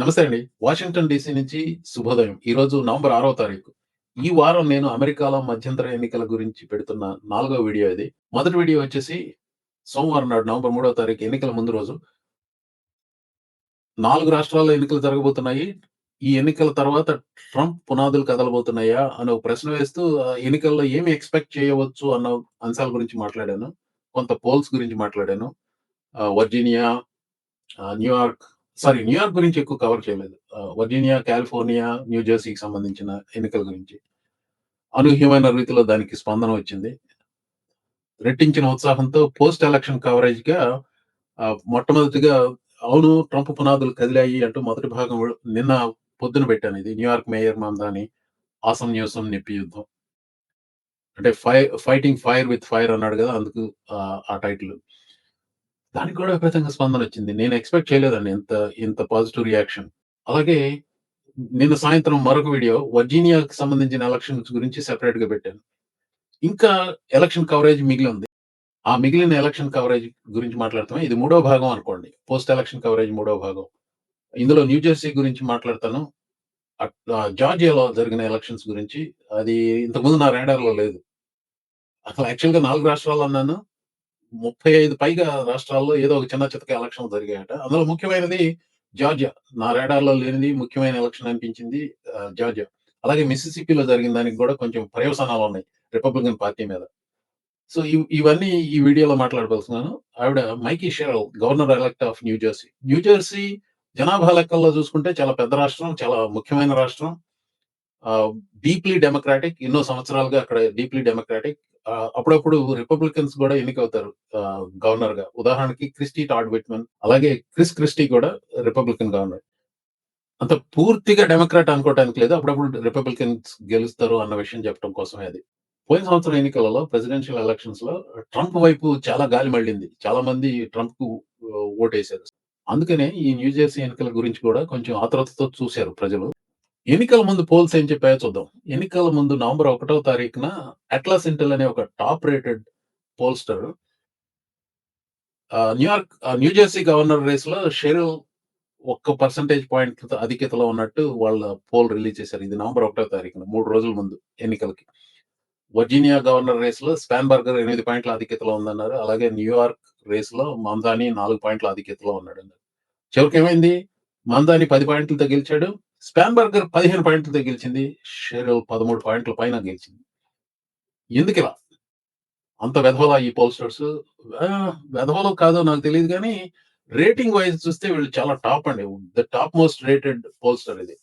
నమస్తే అండి. Washington DC నుంచి శుభోదయం. ఈరోజు నవంబర్ ఆరో తారీఖు. ఈ వారం నేను అమెరికాలో మధ్యంతర ఎన్నికల గురించి పెడుతున్న నాలుగో వీడియో ఇది. మొదటి వీడియో వచ్చేసి సోమవారం నాడు నవంబర్ మూడో తారీఖు ఎన్నికల ముందు రోజు. నాలుగు రాష్ట్రాల్లో ఎన్నికలు జరగబోతున్నాయి. ఈ ఎన్నికల తర్వాత ట్రంప్ పునాదులు కదలబోతున్నాయా అని ఒక ప్రశ్న వేస్తూ ఎన్నికల్లో ఏమి ఎక్స్‌పెక్ట్ చేయవచ్చు అన్న అంశాల గురించి మాట్లాడాను. కొంత పోల్స్ గురించి మాట్లాడాను. వర్జీనియా, న్యూయార్క్ సారీ న్యూయార్క్ గురించి ఎక్కువ కవర్ చేయలేదు. వర్జీనియా, కాలిఫోర్నియా, న్యూ జెర్సీకి సంబంధించిన ఎన్నికల గురించి. అనూహ్యమైన రీతిలో దానికి స్పందన వచ్చింది. రెట్టించిన ఉత్సాహంతో పోస్ట్ ఎలక్షన్ కవరేజ్‌గా ఆహ్, మొట్టమొదటిగా అవును ట్రంప్ పునాదులు కదిలాయి అంటూ మొదటి భాగం నిన్న పొద్దున పెట్టాను ఇది. న్యూయార్క్ మేయర్ మందాని ఆసం న్యూసం నిప్పి యుద్ధం. అంటే ఫై ఫైటింగ్ ఫైర్ విత్ ఫైర్ అన్నాడు కదా! అందుకు ఆ టైటిల్. దానికి కూడా విపరీతంగా స్పందన వచ్చింది. నేను ఎక్స్‌పెక్ట్ చేయలేదండి ఇంత ఇంత పాజిటివ్ రియాక్షన్. అలాగే నిన్న సాయంత్రం మరొక వీడియో వర్జీనియాకి సంబంధించిన ఎలక్షన్స్ గురించి సెపరేట్గా పెట్టాను. ఇంకా ఎలక్షన్ కవరేజ్ మిగిలి ఉంది ఆ మిగిలిన ఎలక్షన్ కవరేజ్ గురించి మాట్లాడతాము ఇది మూడో భాగం అనుకోండి. పోస్ట్ ఎలక్షన్ కవరేజ్ మూడో భాగం. ఇందులో న్యూ జెర్సీ గురించి మాట్లాడతాను. అట్ జార్జియాలో జరిగిన ఎలక్షన్స్ గురించి. అది ఇంతకుముందు నా రాడార్‌లో లేదు. అసలు యాక్చువల్‌గా నాలుగు రాష్ట్రాలు అన్నాను. 35 పైగా రాష్ట్రాల్లో ఏదో ఒక చిన్న చితక ఎలక్షన్ జరిగాయట. అందులో ముఖ్యమైనది జార్జియా. నా రేడార్లో లేనిది ముఖ్యమైన ఎలక్షన్ అనిపించింది జార్జియా. అలాగే మిసిసిప్పిలో జరిగిన దానికి కూడా కొంచెం ప్రయోజనాలు ఉన్నాయి రిపబ్లికన్ పార్టీ మీద. సో, ఇవన్నీ ఈ వీడియోలో మాట్లాడవలసినాను ఆవిడ Mikie Sherrill governor elect of New New Jersey New జనాభా లెక్కల్లో చూసుకుంటే చాలా పెద్ద రాష్ట్రం. చాలా ముఖ్యమైన రాష్ట్రం. Deeply democratic. ఎన్నో సంవత్సరాలుగా అక్కడ డీప్‌లీ డెమోక్రాటిక్. అప్పుడప్పుడు రిపబ్లికన్స్ కూడా ఎన్నికవుతారు గవర్నర్గా ఉదాహరణకి క్రిస్టీ టాడ్ విట్మన్, అలాగే క్రిస్ క్రిస్టీ కూడా రిపబ్లికన్ గవర్నర్. అంత పూర్తిగా డెమోక్రాట్ అనుకోవటానికి లేదు. అప్పుడప్పుడు రిపబ్లికన్స్ గెలుస్తారు అన్న విషయం చెప్పడం కోసమే అది. పోయిన సంవత్సరం ఎన్నికలలో ప్రెసిడెన్షియల్ ఎలక్షన్స్లో ట్రంప్ వైపు చాలా గాలి మళ్ళింది. చాలా మంది ట్రంప్కు ఓటేశారు. అందుకనే ఈ న్యూజెర్సీ ఎన్నికల గురించి కూడా కొంచెం ఆతృతతో చూసారు ప్రజలు. ఎన్నికల ముందు పోల్స్ ఏం చెప్పాయో చూద్దాం. ఎన్నికల ముందు నవంబర్ ఒకటో తారీఖున అట్లాస్ ఇంటెల్ అనే ఒక top rated pollster New York New Jersey New Jersey governor రేస్‌లో షెరిల్ ఒక్క పర్సెంటేజ్ పాయింట్ అధిక్యతలో ఉన్నట్టు వాళ్ళ పోల్ రిలీజ్ చేశారు. ఇది నవంబర్ ఒకటో తారీఖున మూడు రోజుల ముందు ఎన్నికలకి. వర్జీనియా గవర్నర్ రేస్‌లో స్పాన్బర్గర్ ఎనిమిది పాయింట్ల అధిక్యతలో ఉందన్నారు. అలాగే న్యూయార్క్ రేస్‌లో మందాని నాలుగు పాయింట్ల ఆధిక్యతలో చివరికి ఏమైంది మందాని పది పాయింట్లతో గెలిచాడు. స్పాన్బర్గర్ 15 పాయింట్లతో గెలిచింది. షెరిల్ 13 పాయింట్ల పైన గెలిచింది. ఎందుకిలా? అంత వెధవలా ఈ పోల్‌స్టర్స్? వెధవలో కాదో నాకు తెలియదు కానీ రేటింగ్ వైస్ చూస్తే వీళ్ళు చాలా టాప్ అండి. The top most rated pollster ఇది.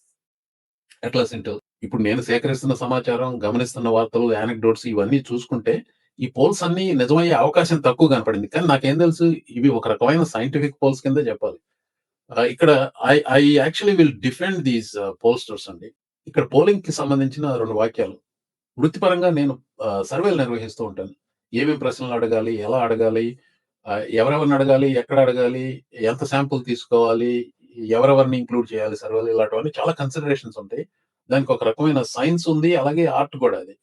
Atlas Intel. ఇప్పుడు నేను సేకరిస్తున్న సమాచారం, గమనిస్తున్న వార్తలు, యానెక్డోట్స్ ఇవన్నీ చూసుకుంటే, ఈ పోల్స్ అన్ని నిజమయ్యే అవకాశం తక్కువ కనపడింది. కానీ నాకేం తెలుసు ఇవి ఒక రకమైన సైంటిఫిక్ పోల్స్ కింద చెప్పాలి. ఇక్కడ I I actually will defend these pollsters అండి. ఇక్కడ పోలింగ్కి సంబంధించిన రెండు వాక్యాలు. వృత్తిపరంగా నేను సర్వేలు నిర్వహిస్తూ ఉంటాను. ఏమేమి ప్రశ్నలు అడగాలి? ఎలా అడగాలి? ఎవరెవరిని అడగాలి? ఎక్కడ అడగాలి? ఎంత శాంపుల్ తీసుకోవాలి? ఎవరెవరిని ఇంక్లూడ్ చేయాలి సర్వేలు ఇలాంటివన్నీ చాలా కన్సిడరేషన్స్ ఉంటాయి. దానికి ఒక రకమైన సైన్స్ ఉంది. అలాగే ఆర్ట్ కూడా అది.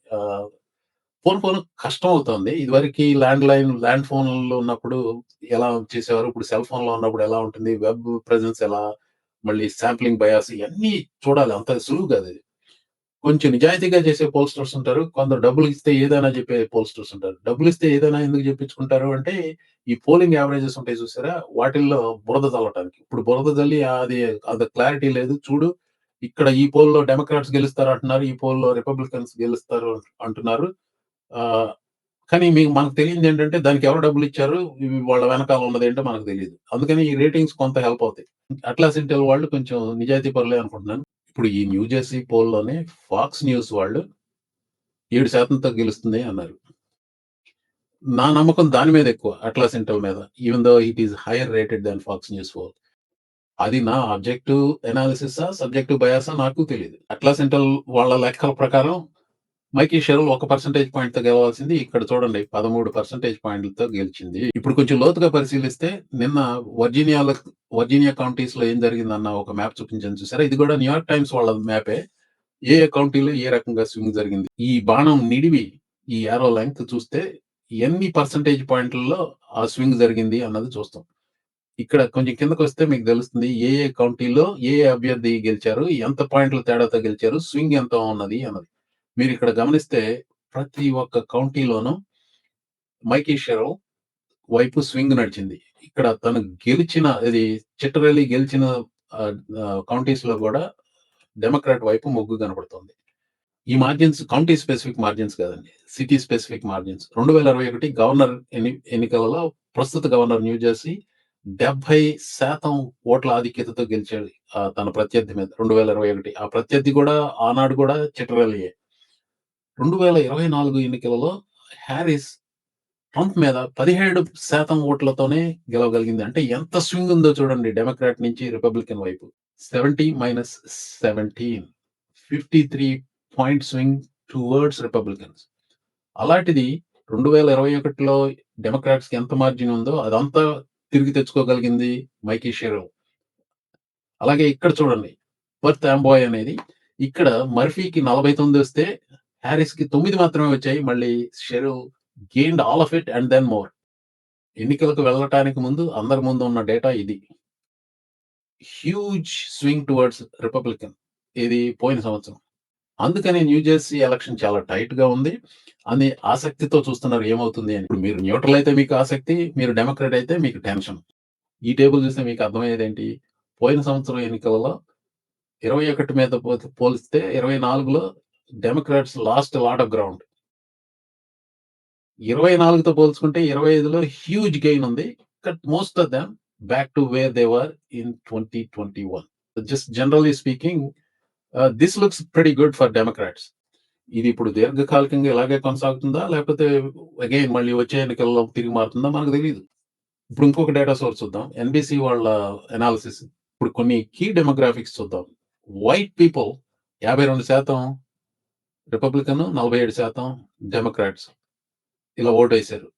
ఫోన్ ఫోన్ కష్టం అవుతుంది ఇదివరకు ల్యాండ్ లైన్ ల్యాండ్ ఫోన్‌లో ఉన్నప్పుడు ఎలా చేసేవారు? ఇప్పుడు సెల్ ఫోన్‌లో ఉన్నప్పుడు ఎలా ఉంటుంది? వెబ్ ప్రెజెన్స్ ఎలా? మళ్ళీ శాంప్లింగ్ బయాస్ ఇవన్నీ చూడాలి. అంత సులువు కాదు కొంచెం నిజాయితీగా చేసే పోల్‌స్టర్స్ ఉంటారు. కొందరు డబ్బులు ఇస్తే ఏదైనా చెప్పే పోల్‌స్టర్స్ ఉంటారు. డబ్బులు ఇస్తే ఏదైనా ఎందుకు చెప్పించుకుంటారు అంటే, ఈ పోలింగ్ యావరేజెస్ ఉంటాయి చూసారా? వాటిల్లో బురద చల్లటానికి. ఇప్పుడు బురద తల్లి అది అంత క్లారిటీ లేదు. చూడు ఇక్కడ ఈ పోల్‌లో డెమోక్రాట్స్ గెలుస్తారు అంటున్నారు. ఈ పోల్‌లో రిపబ్లికన్స్ గెలుస్తారు అంటున్నారు. కానీ మీకు మనకు తెలియనిదేంటంటే దానికి ఎవరు డబ్బులు ఇచ్చారు వాళ్ళ వెనకాల ఉన్నది ఏంటో మనకు తెలియదు అందుకని ఈ రేటింగ్స్ కొంత హెల్ప్ అవుతాయి. అట్లాస్ ఇంటెల్ వాళ్ళు కొంచెం నిజాయితీ పరులే అనుకుంటున్నాను. ఇప్పుడు ఈ న్యూ జెర్సీ పోల్‌లోనే ఫాక్స్ న్యూస్ వాళ్ళు 7%తో గెలుస్తుంది అన్నారు. నా నమ్మకం దాని మీద ఎక్కువ. అట్లాస్ ఇంటెల్ మీద. Even though it is higher rated than Fox News poll. అది నా ఆబ్జెక్టివ్ ఎనాలిసిసా సబ్జెక్టివ్ బయాసా? నాకు తెలియదు అట్లాస్ ఇంటెల్ వాళ్ళ లెక్కల ప్రకారం మైకీ షెరిల్ ఒక పాయింట్తో గెలవాల్సింది ఇక్కడ చూడండి పదమూడు పర్సంటేజ్ పాయింట్‌లతో గెలిచింది. ఇప్పుడు కొంచెం లోతుగా పరిశీలిస్తే నిన్న వర్జీనియాలో వర్జీనియా కౌంటీస్లో ఏం జరిగిందన్న ఒక మ్యాప్ చూపించాను చూసారా? ఇది కూడా న్యూయార్క్ టైమ్స్ వాళ్ళ మ్యాపే. ఏ ఏ కౌంటీలో ఏ రకంగా స్వింగ్ జరిగింది. ఈ బాణం నిడివి ఈ యారో లెంగ్త్ చూస్తే ఎన్ని పర్సెంటేజ్ పాయింట్‌లలో ఆ స్వింగ్ జరిగింది అన్నది చూస్తాం. ఇక్కడ కొంచెం కిందకు వస్తే మీకు తెలుస్తుంది ఏ ఏ కౌంటీలో ఏ ఏ అభ్యర్థి గెలిచారు, ఎంత పాయింట్ల తేడాతో గెలిచారు, స్వింగ్ ఎంత ఉన్నది అన్నది. మీరు ఇక్కడ గమనిస్తే ప్రతి ఒక్క కౌంటీలోనూ మైకేశ్వరరావు వైపు స్వింగ్ నడిచింది. ఇక్కడ తను గెలిచిన ఇది చిట్టరేలి గెలిచిన కౌంటీస్లో కూడా డెమోక్రాట్ వైపు మొగ్గు కనబడుతుంది ఈ మార్జిన్స్ కౌంటీ స్పెసిఫిక్ మార్జిన్స్ కాదండి. City specific margins. 2021 గవర్నర్ ఎన్ని ఎన్నికలలో ప్రస్తుత గవర్నర్ న్యూ జెర్సీ 70% ఓట్ల ఆధిక్యతతో గెలిచాడు. తన ప్రత్యర్థి మీద 2021. ఆ ప్రత్యర్థి కూడా ఆనాడు రెండు వేల ఇరవై నాలుగు ఎన్నికలలో హ్యారిస్ ట్రంప్ మీద 17% ఓట్లతోనే గెలవగలిగింది. అంటే ఎంత స్వింగ్ ఉందో చూడండి డెమోక్రాట్ నుంచి రిపబ్లికన్ వైపు. 70-17 53 పాయింట్ స్వింగ్ టువర్డ్స్ రిపబ్లికన్స్. అలాంటిది 2021లో డెమోక్రాట్స్‌కి ఎంత మార్జిన్ ఉందో అదంతా తిరిగి తెచ్చుకోగలిగింది మైకీ షెరో అలాగే ఇక్కడ చూడండి. పర్త్ ఆంబోయ్ అనేది ఇక్కడ మర్ఫీకి 49 వస్తే హ్యారిస్‌కి 9 మాత్రమే వచ్చాయి. మళ్ళీ Sherrill gained all of it and then more. ఎన్నికలకు వెళ్ళటానికి ముందు అందరి ముందు ఉన్న డేటా ఇది. Huge swing towards Republican. ఇది పోయిన సంవత్సరం. అందుకని న్యూ జెర్సీ ఎలక్షన్ చాలా టైట్గా ఉంది. అని ఆసక్తితో చూస్తున్నారు ఏమవుతుంది అని. ఇప్పుడు మీరు న్యూట్రల్ అయితే మీకు ఆసక్తి, మీరు డెమోక్రాట్ అయితే మీకు టెన్షన్. ఈ టేబుల్ చూస్తే మీకు అర్థమయ్యేదేంటి? పోయిన సంవత్సరం ఎన్నికలలో 21 మీద పోలిస్తే పోలిస్తే 24లో Democrats lost lot of ground. 24తో పోల్చుకుంటే 25లో హ్యూజ్ గెయిన్ ఉంది. Cut most of them back to where they were in 2021. Just generally speaking this looks pretty good for Democrats. ఇది ఇప్పుడు దీర్ఘకాలికంగా ఇలాగే కొనసాగుతుందా? లేకపోతే అగైన్ మళ్ళీ వచ్చే ఎన్నికల్లో తిరిగి మారుతుందా? మనకు తెలియదు ఇప్పుడు ఇంకొక డేటా సోర్స్ చూద్దాం. ఎన్బిసి వాళ్ళ అనాలిసిస్. ఇప్పుడు కొన్ని కీ డెమోగ్రాఫిక్స్ చూద్దాం. White people 52% Republican, 47% Democrats. ఇలా ఓటు వేశారు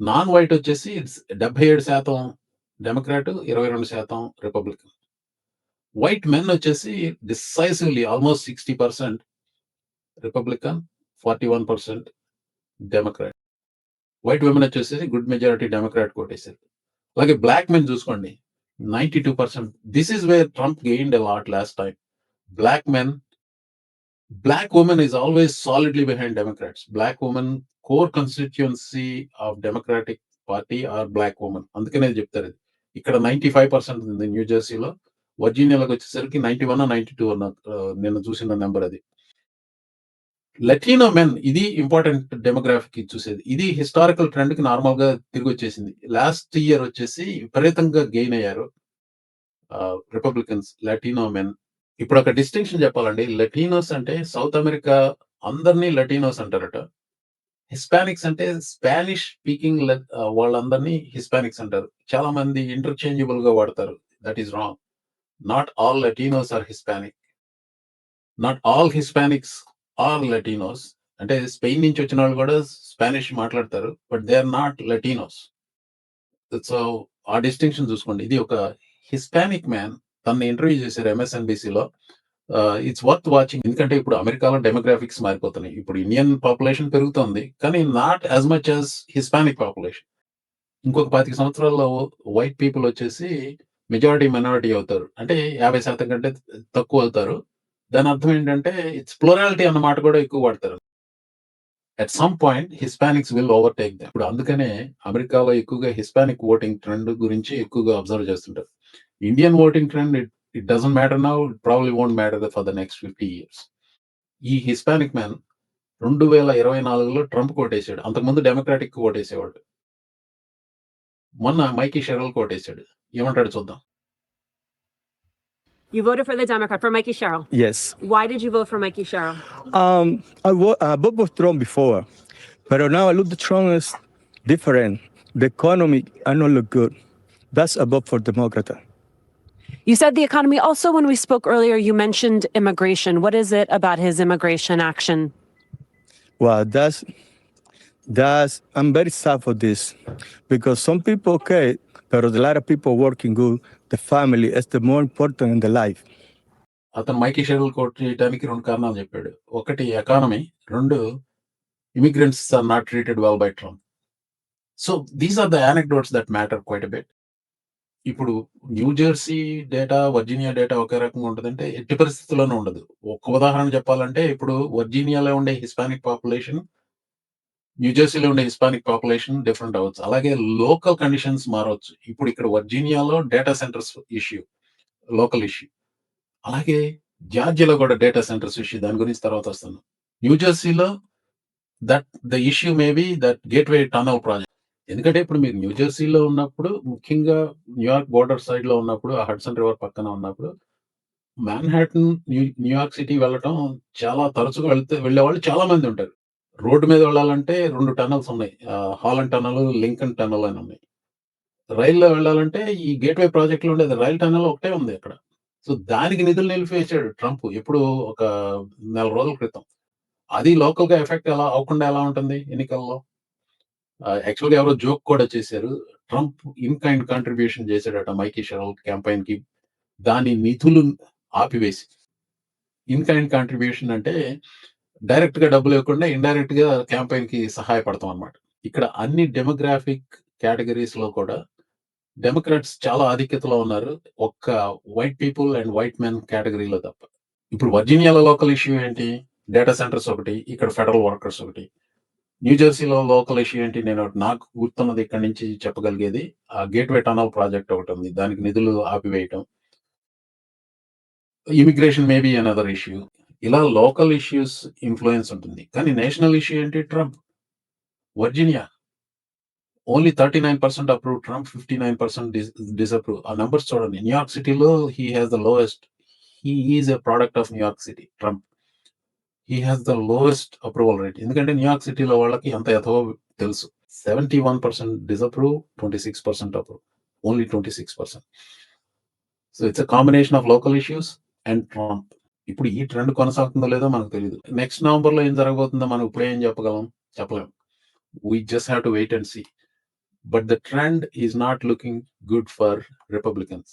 నాన్ వైట్ వచ్చేసి డెబ్బై ఏడు శాతం డెమోక్రాట్, 22% రిపబ్లికన్. వైట్ మెన్ వచ్చేసి decisively almost 60% Republican, 41% Democrat. White women వచ్చేసి గుడ్ మెజారిటీ డెమోక్రాట్ కోటేశారు అలాగే బ్లాక్ మెన్ చూసుకోండి. Ninety two percent this is where Trump gain a lot last time black men black women is always solidly behind Democrats. Black women core constituency of Democratic party are black women. అందుకనే చెప్తారు ఇది. ఇక్కడ 95% ఉంది new జెర్సీలో. వర్జీనియాలోకి వచ్చేసరికి 91 92 అన్న నేను చూసిన number అది. లెటీనో మెన్ ఇది ఇంపార్టెంట్ డెమోగ్రాఫిక్ చూసేది. ఇది హిస్టారికల్ ట్రెండ్కి నార్మల్గా తిరిగి తిరిగొచ్చేసింది. లాస్ట్ ఇయర్ వచ్చేసి విపరీతంగా గెయిన్ అయ్యారు. Republicans Latino men. ఇప్పుడు ఒక డిస్టింక్షన్ చెప్పాలండి. లటినోస్ అంటే సౌత్ అమెరికా అందరినీ లటినోస్ అంటారట. హిస్పానిక్స్ అంటే స్పానిష్ స్పీకింగ్ వాళ్ళందరినీ హిస్పానిక్స్ అంటారు. చాలా మంది ఇంటర్చేంజబుల్గా వాడతారు. That is wrong. Not all Latinos are Hispanic. Not all Hispanics are Latinos. అంటే స్పెయిన్ నుంచి వచ్చిన వాళ్ళు కూడా స్పానిష్ మాట్లాడతారు. But they are not Latinos. So, ఆ డిస్టింక్షన్ చూసుకోండి. ఇది ఒక హిస్పానిక్ మ్యాన్ తనని ఇంటర్వ్యూ చేశారు ఎంఎస్ఎన్బిసిలో ఇట్స్ వర్త్ వాచింగ్. ఎందుకంటే ఇప్పుడు అమెరికాలో డెమోగ్రాఫిక్స్ మారిపోతున్నాయి. ఇప్పుడు ఇండియన్ పాపులేషన్ పెరుగుతోంది. కానీ not as much as Hispanic population. ఇంకొక 25 సంవత్సరాల్లో వైట్ పీపుల్ వచ్చేసి మెజారిటీ మైనారిటీ అవుతారు. అంటే 50% కంటే తక్కువ అవుతారు. దాని అర్థం ఏంటంటే ఇట్స్ ప్లోరాలిటీ అన్న మాట కూడా ఎక్కువ వాడతారు. At some point Hispanics will overtake ఇప్పుడు అందుకనే అమెరికాలో ఎక్కువగా హిస్పానిక్ ఓటింగ్ ట్రెండ్ గురించి ఎక్కువగా అబ్జర్వ్ చేస్తుంటారు. Indian voting trend it it doesn't matter now. It probably won't matter for the next 50 years. ఈ హిస్పానిక్ మ్యాన్ 2024లో ట్రంప్‌కి ఓటేసాడు. అంతకుముందు డెమోక్రాటిక్‌కి ఓటేసేవాడు. మొన్న మైకీ షెరల్‌కి ఓటేసాడు. ఏమంటాడో చూద్దాం. You voted for the Democrat, for Mikey Sherrill. Yes. Why did you vote for Mikey Sherrill? Um, I wo- uh, voted for Trump before, but now I look the Trump is different. The economy I not look good. That's a vote for Democrat. You said the economy. Also, when we spoke earlier, you mentioned immigration. What is it about his immigration action? Well, that's that's I'm very sad for this because some people okay, but a lot of people working good. The family is the more important in the life. అతను మైకీ షెరల్‌కి vote చేయడానికి 2 కారణాలు చెప్పాడు. ఒకటి economy. 2 immigrants are not treated well by Trump. So, these are the anecdotes that matter quite a bit. ఇప్పుడు New Jersey data, Virginia data ఒకే రకంగా ఉంటుందంటే ఎట్టి పరిస్థితుల్లోనూ ఉండదు. ఒక్క ఉదాహరణ చెప్పాలంటే ఇప్పుడు వర్జీనియాలో ఉండే హిస్పానిక్ పాపులేషన్ న్యూ జెర్సీలో ఉండే హిస్పానిక్ పాపులేషన్ డిఫరెంట్ అవ్వచ్చు. అలాగే లోకల్ కండిషన్స్ మారవచ్చు. ఇప్పుడు ఇక్కడ వర్జీనియాలో data centres issue local issue. అలాగే జార్జియాలో కూడా డేటా సెంటర్స్ ఇష్యూ దాని గురించి తర్వాత వస్తాను. New జెర్సీలో that the issue may be that gateway tunnel project. ఎందుకంటే ఇప్పుడు మీరు న్యూ జెర్సీలో ఉన్నప్పుడు ముఖ్యంగా న్యూయార్క్ బోర్డర్ సైడ్‌లో ఉన్నప్పుడు ఆ హడ్సన్ రివర్ పక్కన ఉన్నప్పుడు మ్యాన్హాటన్ న్యూ న్యూయార్క్ సిటీ వెళ్ళటం చాలా తరచుగా వెళ్తే వాళ్ళు చాలా మంది ఉంటారు. రోడ్డు మీద వెళ్ళాలంటే రెండు టనల్స్ ఉన్నాయి. హాలన్ హాలండ్ టనల్, లింకన్ టనల్ అని ఉన్నాయి. రైల్‌లో వెళ్ళాలంటే ఈ గేట్‌వే ప్రాజెక్ట్‌లో ఉండేది రైల్ టనల్ ఒకటే ఉంది అక్కడ. సో దానికి నిధులు నిలిపివేశాడు ట్రంప్ ఎప్పుడు ఒక నెల రోజుల క్రితం. అది లోకల్‌గా ఎఫెక్ట్ ఎలా అవ్వకుండా ఎలా ఉంటుంది ఎన్నికల్లో? యాక్చువల్‌గా ఎవరో జోక్ కూడా చేశారు. ట్రంప్ ఇన్ కైండ్ కాంట్రిబ్యూషన్ చేశాడట మైకీ షెరల్ క్యాంపెయిన్‌కి. దాని నిధులు ఆపివేసి. ఇన్ కైండ్ కాంట్రిబ్యూషన్ అంటే డైరెక్ట్గా డబ్బులు ఇవ్వకుండా క్యాంపైన్ క్యాంపెయిన్‌కి సహాయపడతాం అన్నమాట. ఇక్కడ అన్ని డెమోగ్రాఫిక్ కేటగరీస్‌లో కూడా డెమోక్రాట్స్ చాలా ఆధిక్యతలో ఉన్నారు. ఒక్క white people and white men కేటగిరీలో తప్ప. ఇప్పుడు వర్జీనియాలో లోకల్ ఇష్యూ ఏంటి? డేటా సెంటర్స్ ఒకటి, ఇక్కడ ఫెడరల్ వర్కర్స్ ఒకటి. న్యూజెర్సీలో లోకల్ ఇష్యూ ఏంటి? నేను నాకు గుర్తున్నది ఇక్కడి నుంచి చెప్పగలిగేది ఆ గేట్‌వే టనల్ ప్రాజెక్ట్ ఒకటి ఉంది. దానికి నిధులు ఆపివేయటం. Immigration may be another issue. ఇలా లోకల్ ఇష్యూస్ ఇన్ఫ్లుయెన్స్ ఉంటుంది. కానీ నేషనల్ ఇష్యూ ఏంటి? Trump. Virginia. Only 39% approve Trump fifty nine percent disapprove. ఆ నంబర్స్ చూడండి. న్యూయార్క్ సిటీలో he has the lowest. He is a product of New York city Trump. He has the lowest approval rate. ఎందుకంటే New York సిటీలో వాళ్ళకి ఎంత ఎథో తెలుసు. 71% disapprove, 26% approve. Only 26%. So it's a combination of local issues and Trump. ఇప్పుడు ఈ trend కొనసాగుతుందో లేదో మనకు తెలియదు నెక్స్ట్ నవంబర్లో ఏం జరగబోతుందో మనం ఇప్పుడే ఏం చెప్పగలం? చెప్పలేం. We just have to wait and see. But the trend is not looking good for Republicans.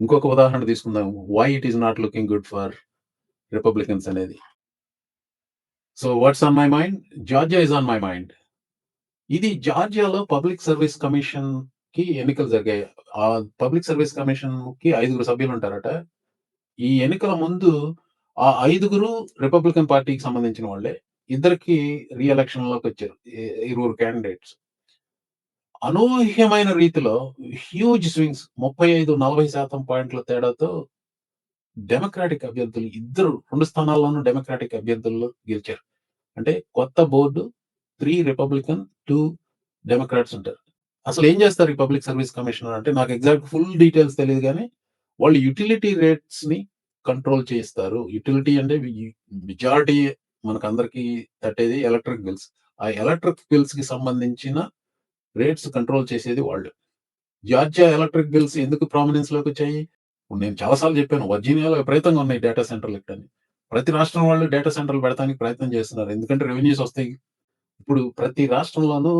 ఇంకొక ఉదాహరణ తీసుకుందాం. Why it is not looking good for Republicans అనేది. So what's on my mind? Georgia is on my mind. ఇది జార్జియాలో public service కమిషన్కి ఎన్నికలు జరిగాయి. ఆ పబ్లిక్ సర్వీస్ కమిషన్కి ఐదుగురు సభ్యులు ఉంటారట. ఈ ఎన్నికల ముందు ఆ ఐదుగురు రిపబ్లికన్ పార్టీకి సంబంధించిన వాళ్ళే. ఇద్దరికి రీఎలక్షన్లోకి వచ్చారు. ఇరువురు క్యాండిడేట్స్. అనూహ్యమైన రీతిలో హ్యూజ్ స్వింగ్స్ 35, 40% పాయింట్ల తేడాతో డెమోక్రాటిక్ అభ్యర్థులు ఇద్దరు రెండు స్థానాల్లోనూ డెమోక్రాటిక్ అభ్యర్థులు గెలిచారు. అంటే కొత్త board three Republican, two Democrats ఉంటారు. అసలు ఏం చేస్తారు ఈ పబ్లిక్ సర్వీస్ కమిషనర్ అంటే నాకు ఎగ్జాక్ట్ ఫుల్ డీటెయిల్స్ తెలియదు కానీ వాళ్ళు యుటిలిటీ రేట్స్‌ని కంట్రోల్ చేస్తారు. యుటిలిటీ అంటే మెజారిటీ మనకు అందరికీ తట్టేది ఎలక్ట్రిక్ బిల్స్. ఆ ఎలక్ట్రిక్ బిల్స్కి సంబంధించిన రేట్స్ కంట్రోల్ చేసేది వాళ్ళు. జార్జియా ఎలక్ట్రిక్ బిల్స్ ఎందుకు ప్రామినెన్స్‌లోకి వచ్చాయి? నేను చాలా సార్లు చెప్పాను. వర్జీనియాలో విపరీతంగా ఉన్నాయి డేటా సెంటర్‌లు అని ప్రతి రాష్ట్రం వాళ్ళు డేటా సెంటర్‌లు పెడతానికి ప్రయత్నం చేస్తున్నారు. ఎందుకంటే రెవెన్యూస్ వస్తాయి. ఇప్పుడు ప్రతి రాష్ట్రంలోనూ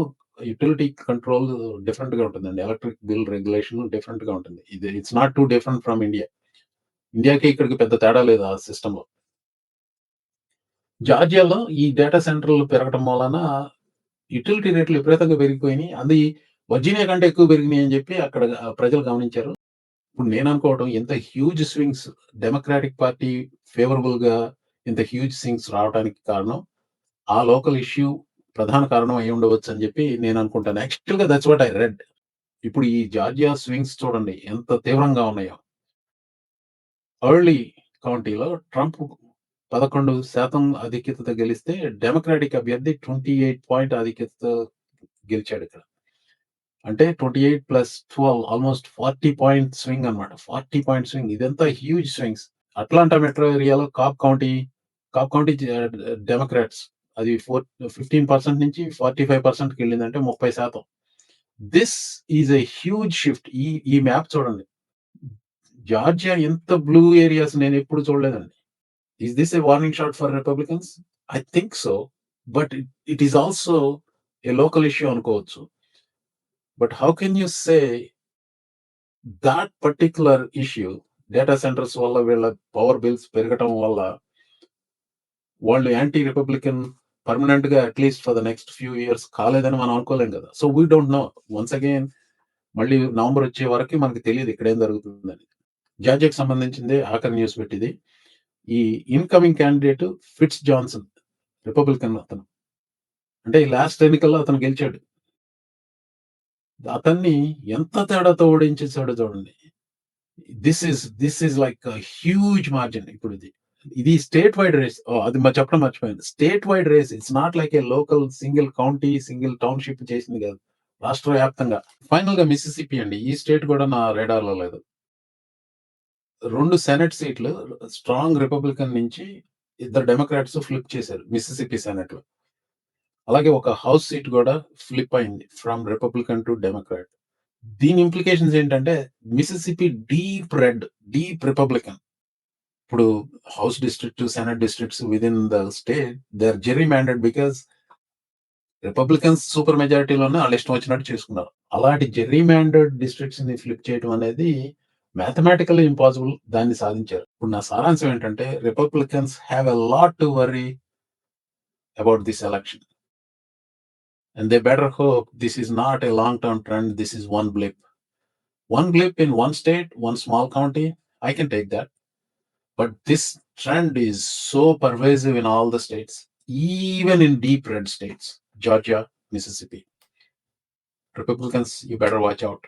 యుటిలిటీ కంట్రోల్ డిఫరెంట్గా ఉంటుందండి. ఎలక్ట్రిక్ బిల్ రెగ్యులేషన్ డిఫరెంట్గా ఉంటుంది. ఇది it's not too different from India. ఇండియాకి ఇక్కడికి పెద్ద తేడా లేదు ఆ సిస్టమ్‌లో. జార్జియాలో ఈ డేటా సెంటర్‌లు పెరగడం వలన యుటిలిటీ రేట్లు విపరీతంగా పెరిగిపోయినాయి. అది వర్జీనియా కంటే ఎక్కువ పెరిగినాయి అని చెప్పి అక్కడ ప్రజలు గమనించారు. ఇప్పుడు నేను అనుకోవడం ఎంత హ్యూజ్ స్వింగ్స్ డెమోక్రాటిక్ పార్టీ ఫేవరబుల్గా ఇంత హ్యూజ్ స్వింగ్స్ రావడానికి కారణం ఆ లోకల్ ఇష్యూ ప్రధాన కారణం అయ్యి ఉండవచ్చు అని చెప్పి నేను అనుకుంటాను. యాక్చువల్‌గా దట్స్ వాట్ ఐ రెడ్. ఇప్పుడు ఈ జార్జియా స్వింగ్స్ చూడండి ఎంత తీవ్రంగా ఉన్నాయో. ఎర్లీ కౌంటీలో ట్రంప్ 11% ఆధిక్యతతో గెలిస్తే డెమోక్రాటిక్ అభ్యర్థి 28 పాయింట్ ఆధిక్యతతో గెలిచాడు ఇక్కడ అంటే 28+12 ఆల్‌మోస్ట్ 40 పాయింట్ స్వింగ్ అన్నమాట. 40 పాయింట్ స్వింగ్ ఇదంతా హ్యూజ్ స్వింగ్స్. అట్లాంటా మెట్రో ఏరియాలో Cobb county, Cobb county Democrats అది ఫోర్ 15% నుంచి ఫార్టీ ఫైవ్ పర్సెంట్కి వెళ్ళిందంటే 30%. This is a huge shift. ఈ ఈ మ్యాప్ చూడండి. జార్జియా ఎంత బ్లూ ఏరియాస్ నేను ఎప్పుడు చూడలేదండి. Is this a warning shot for Republicans? I think so. But it is also a local issue అనుకోవచ్చు. But how can you say that particular issue data centers వల్ల వీళ్ళ power bills పెరగటం వల్ల వాళ్ళు anti Republican పర్మనెంట్గా at least for the next few years కాలేదని మనం అనుకోలేం కదా! So we don't know. Once again మళ్ళీ నవంబర్ వచ్చే వరకు మనకు తెలియదు ఇక్కడ ఏం జరుగుతుందని జార్జియాకి సంబంధించిందే ఆఖరి న్యూస్ పెట్టింది ఈ incoming candidate Fitz Johnson Republican అతను అంటే ఈ లాస్ట్ ఎన్నికల్లో అతను గెలిచాడు అతన్ని ఎంత తేడాతో ఓడించేసాడో చూడండి. This is this is like huge margin ఇప్పుడు ఇది. ఇది స్టేట్ వైడ్ రేస్ అది చెప్పడం మర్చిపోయింది state wide race it's not like a local single county single township చేసింది కాదు. రాష్ట్ర వ్యాప్తంగా. ఫైనల్గా మిసిసిపి అండి. ఈ స్టేట్ కూడా నా radar లో లేదు. రెండు సెనెట్ సీట్లు స్ట్రాంగ్ రిపబ్లికన్ నుంచి ఇద్దరు డెమోక్రాట్స్ ఫ్లిప్ చేశారు మిసిసిపి సెనెట్లో. అలాగే ఒక హౌస్ సీట్ కూడా ఫ్లిప్ అయింది ఫ్రమ్ రిపబ్లికన్ టు డెమోక్రాట్. దీని ఇంప్లికేషన్స్ ఏంటంటే Mississippi deep red deep Republican. ఇప్పుడు house district senate districts within the state they are gerrymandered because Republicans super మెజారిటీలోనే వాళ్ళు ఇష్టం వచ్చినట్టు చేసుకున్నారు. అలాంటి జెర్రీ మ్యాండెడ్ డిస్ట్రిక్ట్స్ని ఫ్లిప్ చేయడం అనేది మ్యాథమెటికల్ ఇంపాసిబుల్ దాన్ని సాధించారు. ఇప్పుడు నా సారాంశం ఏంటంటే Republicans have a lot to worry about this election. And they better hope this is not a long term trend, this is one blip. One blip in one state, one small county, I can take that. But this trend is so pervasive in all the states, even in deep red states, Georgia, Mississippi. Republicans, you better watch out.